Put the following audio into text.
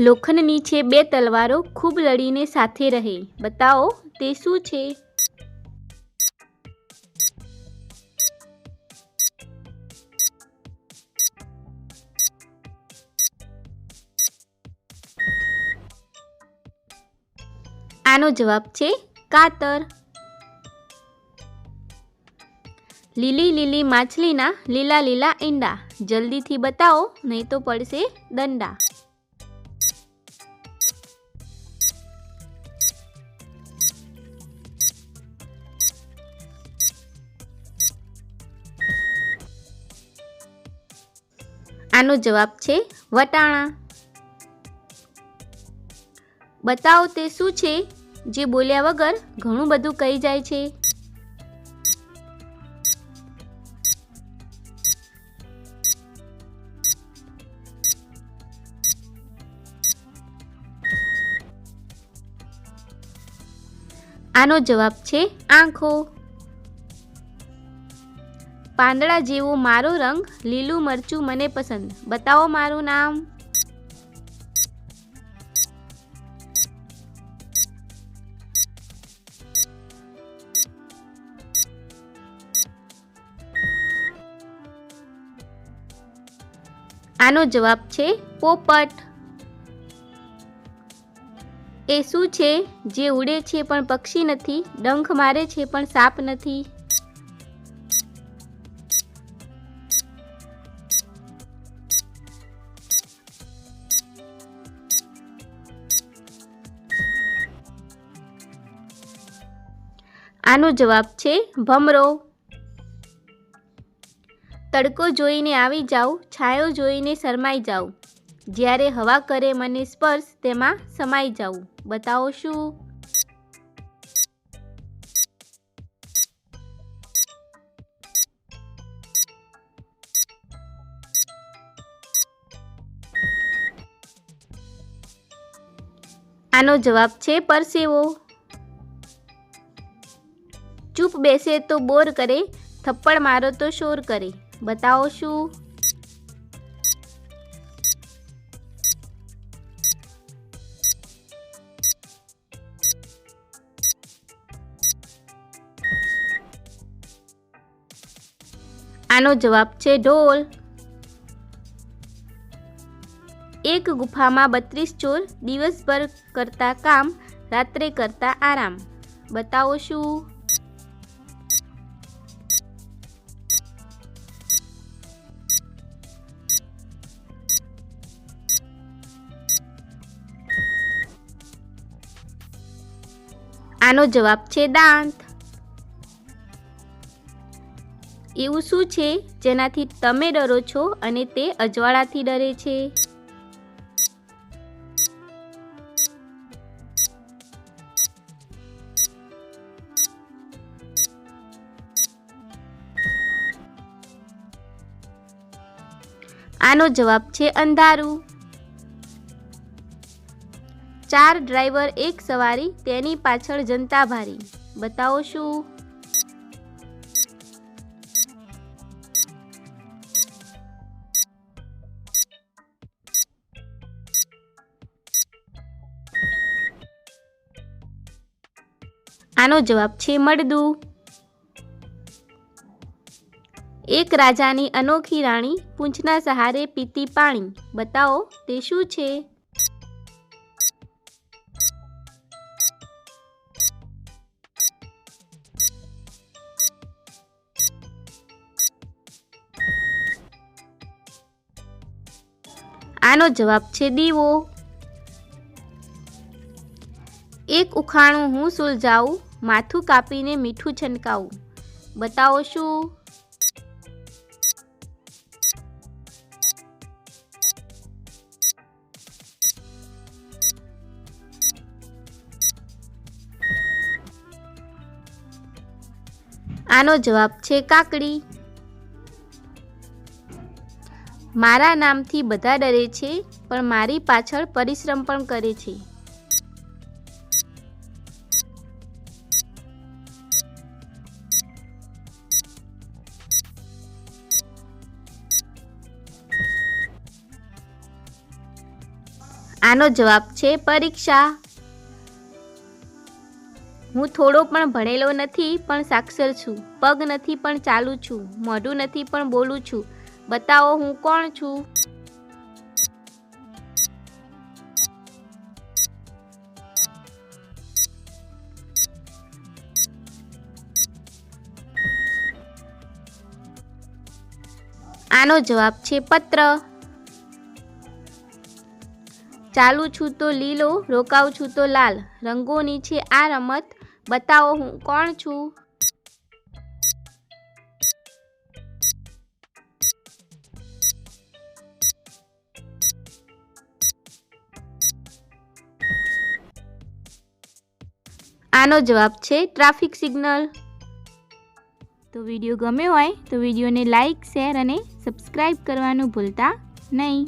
લોખંડની છે બે તલવારો ખૂબ લડીને સાથે રહે. બતાવો, તે શું છે? આનો જવાબ છે કાતર. લીલી લીલી માછલીના લીલા લીલા ઈંડા. જલ્દીથી બતાવો, નહીં તો પડશે દંડા. આનો જવાબ છે વટાણા. બતાવો તે શું છે? જે બોલ્યા વગર ઘણું બધું કહી જાય છે. આનો જવાબ છે આંખો. પાંદડા જેવો મારો રંગ લીલું મરચું મને પસંદ. બતાવો મારું નામ. આનો જવાબ છે પોપટ. એ શું છે? જે ઉડે છે પણ પક્ષી નથી, ડંખ મારે છે પણ સાપ નથી. આનો જવાબ છે ભમરો. તડકો જોઈને આવી જાઉં છાયો જોઈને શરમાઈ જાઉં જ્યારે હવા કરે મને સ્પર્શ, તેમાં સમાઈ જાઉં બતાવો શું? આનો જવાબ છે પરસેવો. ચૂપ બેસે તો બોર કરે, થપ્પડ મારો તો શોર કરે. બતાવો શું? આનો જવાબ છે ઢોલ. એક ગુફામાં બત્રીસ ચોર દિવસભર કરતા કામ, રાત્રે કરતા આરામ. બતાવો શું? આનો જવાબ છે દાંત. એવું શું છે? જેનાથી તમે ડરો છો અને તે અજવાળાથી ડરે છે? આનો જવાબ છે અંધારું. ચાર ડ્રાઈવર એક સવારી, તેની પાછળ જનતા ભારી. બતાવો શું? આનો જવાબ છે મળદું એક રાજાની અનોખી રાણી, પૂંછના સહારે પીતી પાણી. બતાવો, તે શું છે? આનો જવાબ છે દીવો. એક ઉખાણું હું સુલઝાવું, માથું કાપીને મીઠું છંટકાવું. બતાવો શું? આનો જવાબ છે કાકડી. મારા નામથી બધા ડરે છે, પણ મારી પાછળ પરિશ્રમ પણ કરે છે. આનો જવાબ છે પરીક્ષા. હું થોડો પણ ભણેલો નથી, પણ સાક્ષર છું. પગ નથી, પણ ચાલું છું. મોઢું નથી, પણ બોલું છું. બતાવો હું કોણ છું? આનો જવાબ છે પત્ર. ચાલુ છું તો લીલો, રોકાઉં છું તો લાલ. રંગોની છે આ રમત. બતાવો હું કોણ છું? આનો જવાબ છે ટ્રાફિક સિગ્નલ. તો વીડિયો ગમ્યો હોય તો વિડીયોને લાઈક, શેર અને સબસ્ક્રાઈબ કરવાનું ભૂલતા નહીં.